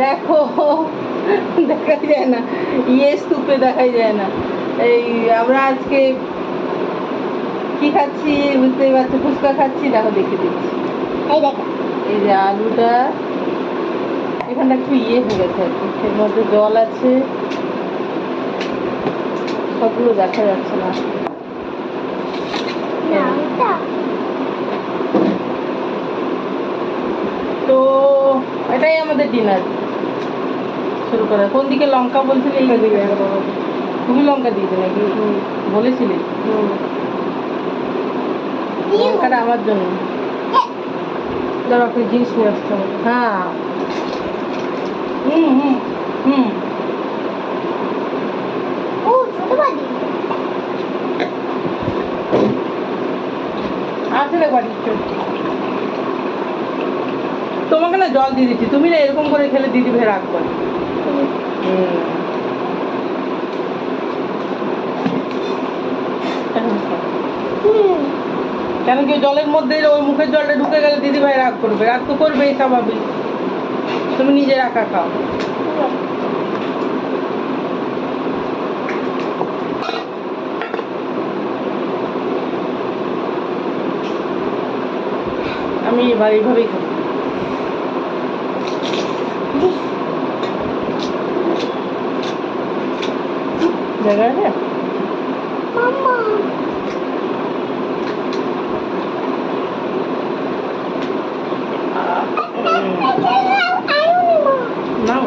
দেখো দেখা যায় না। ইয়ে স্তূপে দেখাই যায় না। এই আমরা আজকে কি খাচ্ছি বুঝতেই পারছ? ফুচকা খাচ্ছি দেখো দেখে দিচ্ছি। এই দেখো। এই যে আলুটা। এখানটা একটু ইয়ে হয়ে গেছে আর কি এর মধ্যে জল আছে। সবগুলো দেখা যাচ্ছে না। তো এটাই আমাদের ডিনার শুরু করা কোন দিকে লঙ্কা বলছিলে? তুমি লঙ্কা দিয়েছ নাকি? বলেছিলি? লঙ্কাটা আমার জন্য। দাঁড়া আপনি জিনিস নিয়ে আসতে হবে হ্যাঁ। হুম হুম হুম। আছে রে বাড়ির। তোমাকে না জল দিয়ে দিচ্ছি। তুমি না এরকম করে খেলে দিদি ভাই রাগ করে। কেন কি জলের মধ্যে ওই মুখের জলটা ঢুকে গেলে দিদি ভাই রাগ করবে? রাগ তো করবেই স্বাভাবিক। তুমি নিজে রাখা খাও। আমি এবার এইভাবেই খাব। আছে মাম্মা নাও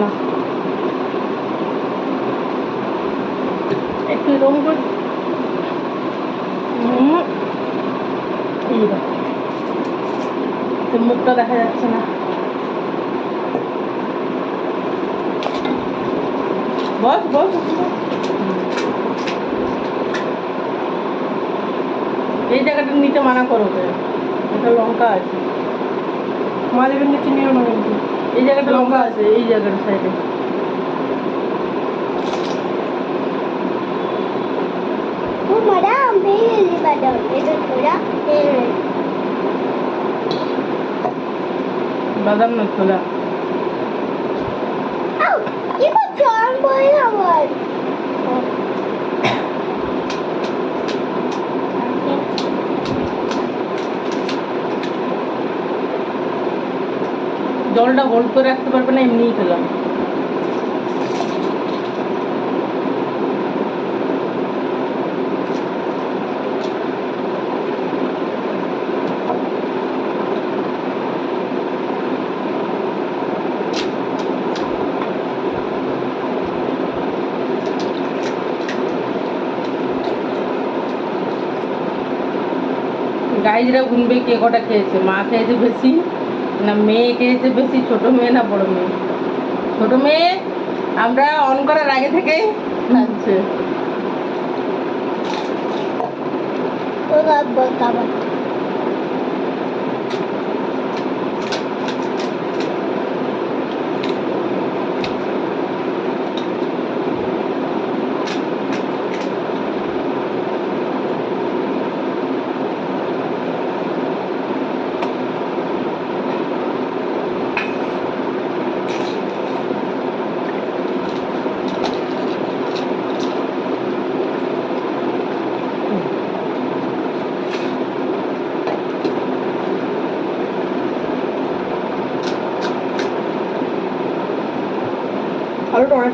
না একটু এরকম করে। মুখটা দেখা যাচ্ছে না। বস বস এই জায়গাটা নিতে মানা করো এটা লঙ্কা আছে। মালিবের নিচে নিও না কিন্তু। এই জায়গাটা লঙ্কা আছে এই জায়গাটার সাইডে। ম্যাডাম বাদাম না ছোলা? জলটা হোল্ড করে রাখতে পারবে না, এমনিই খেলাম। গাইজরা গুনবে কে কটা খেয়েছে, মা খেয়েছে বেশি না মেয়েকে যে বেশি, ছোট মেয়ে না বড় মেয়ে? ছোট মেয়ে আমরা অন করার আগে থেকে খাচ্ছে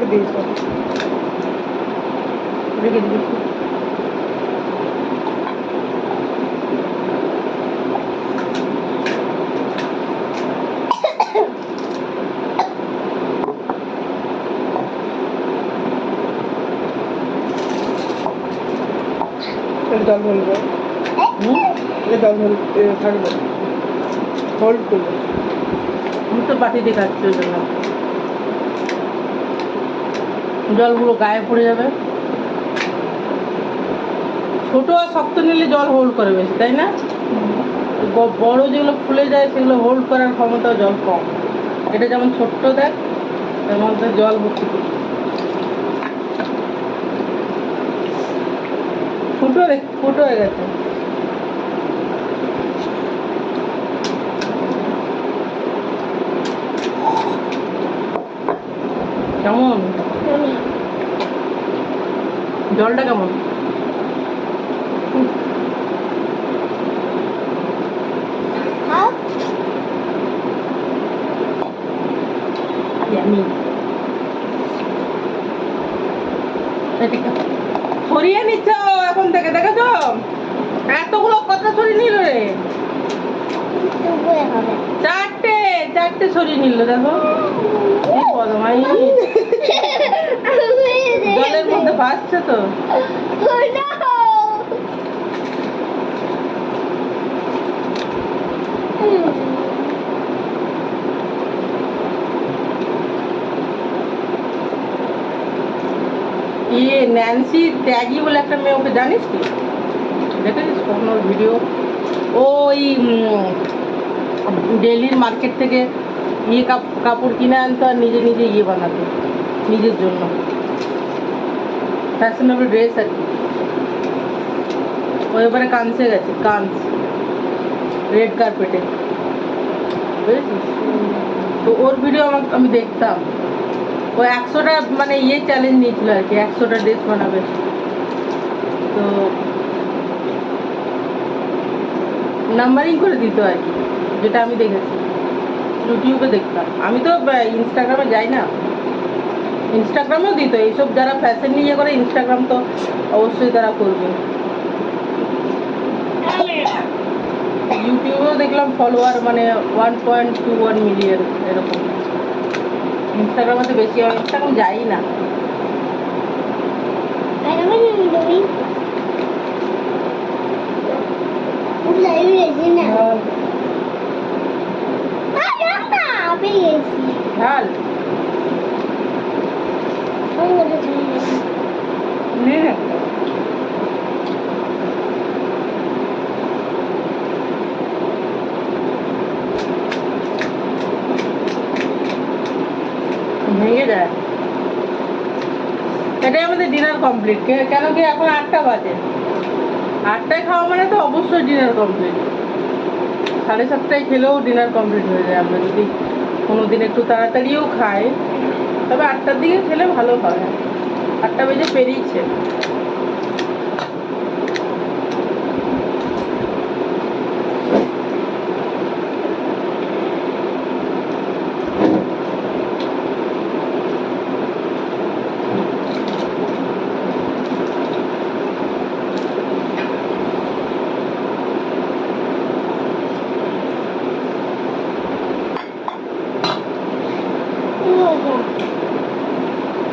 আমাকে দিয়েছ। রেখে থাকবে। হোল্ড করবে। আমি তো বাটিতে খাচ্ছি জন্য জলগুলো গায়ে পড়ে যাবে। ছোট আর শক্ত নিলে জল হোল্ড করে বেশি, তাই না? বড় যেগুলো ফুলে যায়, সেগুলো হোল্ড করার ক্ষমতা জল কম। এটা যেমন ছোট্ট দেখ তেমন জল ভর্তি করি ফুটো ফুটো হয়ে গেছে। কেমন? জলটা কেমন? সরিয়ে নিচ্ছ এখন থেকে দেখেছ? এতগুলো কথা সরিয়ে নিল রে। চারটে চারটে সরিয়ে নিল দেখো। এই পদমাই জলের মধ্যে ভাসছে তো। ইয়ে ন্যান্সি ত্যাগি বলে একটা মেয়ে ওকে জানিস কি? দেখেছিস কখনো ভিডিও ওই ডেলির মার্কেট থেকে ইয়ে কাপ- কাপড় কিনে আনতো আর নিজে নিজে ইয়ে বানাতো নিজের জন্য। ফ্যাশনেবল ড্রেস আর কি। ও এবারে কানসে গেছে কান্স রেড কার্পেটে বুঝেছিস? তো ওর ভিডিও আমাকে, আমি দেখতাম। ও একশোটা মানে ইয়ে চ্যালেঞ্জ নিয়েছিল আর কি, একশোটা ড্রেস বানাবে। তো নাম্বারিং করে দিত আর কি, যেটা আমি দেখেছি। ইউটিউবে দেখতাম। আমি তো ইনস্টাগ্রামে যাই না। ইনস্টাগ্রামেও দিত এইসব যারা ফ্যাশন নিয়ে করে ইনস্টাগ্রাম তো অবশ্যই তারা করবে। ইউটিউবেও দেখলাম ফলোয়ার মানে one point two one million এরকম। ইনস্টাগ্রামে তো বেশি হয় ইনস্টাগ্রাম যাই না। ঝাল। যায় এটাই আমাদের ডিনার কমপ্লিট কেন কি এখন আটটা বাজে? আটটায় খাওয়া মানে তো অবশ্যই ডিনার কমপ্লিট সাড়ে সাতটায় খেলেও ডিনার কমপ্লিট হয়ে যায়। আমরা যদি একটু তাড়াতাড়িও খাই তবে আটটার দিকে খেলে ভালো হয়। আটটা বেজে পেরিয়েছে।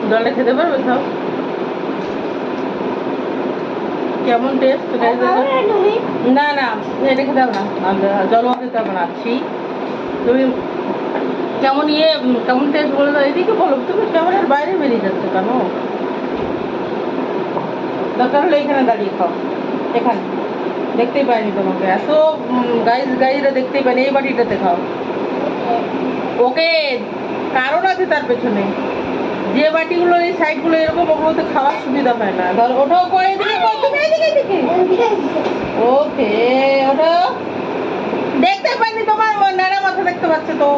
জলটা খেতে পারবে সব? কেমন টেস্ট না না এটা খেতে হবে না। জলও খেতে হবে না আছি। তুমি কেমন ইয়ে কেমন টেস্ট বলে দাও এদিকে বলো তুমি ক্যামেরার বাইরে বেরিয়ে যাচ্ছে কেন? দরকার হলে এখানে দাঁড়িয়ে খাও। এখানে। দেখতেই পাইনি তোমাকে। এত গাইজ গাইজরা দেখতেই পাইনি। এই বাটিটাতে খাও। ওকে। কারণ আছে তার পেছনে। যে বাটিগুলো এই সাইডগুলো এরকম ওগুলোতে খাওয়ার সুবিধা হয় না। ধর ওটাও করে এদিকে এদিকে। ওকে ওঠো দেখতে পাইনি তোমার ন্যাড়া মাথা দেখতে পাচ্ছে তো।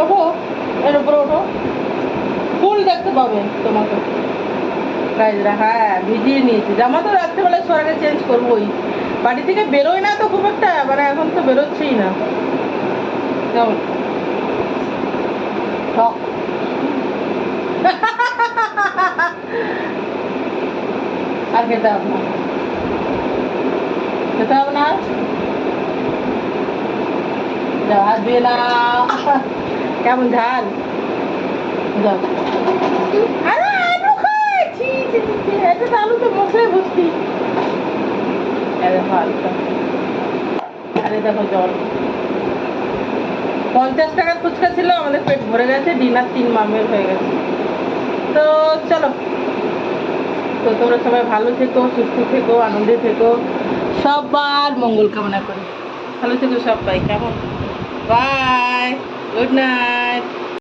ওঠো এর উপরে ওঠো। ফুল দেখতে পাবে তোমাকে। হ্যাঁ ভিজিয়ে নিয়েছি। জামা তো রাত্রেবেলা সরাকে চেঞ্জ করবোই। বাড়ি থেকে বেরোয় না তো খুব একটা মানে এখন তো বেরোচ্ছেই না। কেমন? আর খেতে কেমন ঝাল? আরে, আলু তো আরে আরে, দেখো জল। পঞ্চাশ টাকার ফুচকা ছিল, আমাদের পেট ভরে গেছে ডিনার তিন মামের হয়ে গেছে। তো চলো। তো তোমরা সবাই ভালো থেকো, সুস্থ থেকো, আনন্দে থেকো। সবার মঙ্গল কামনা করি। ভালো থেকো সবাই, কেমন? Bye good night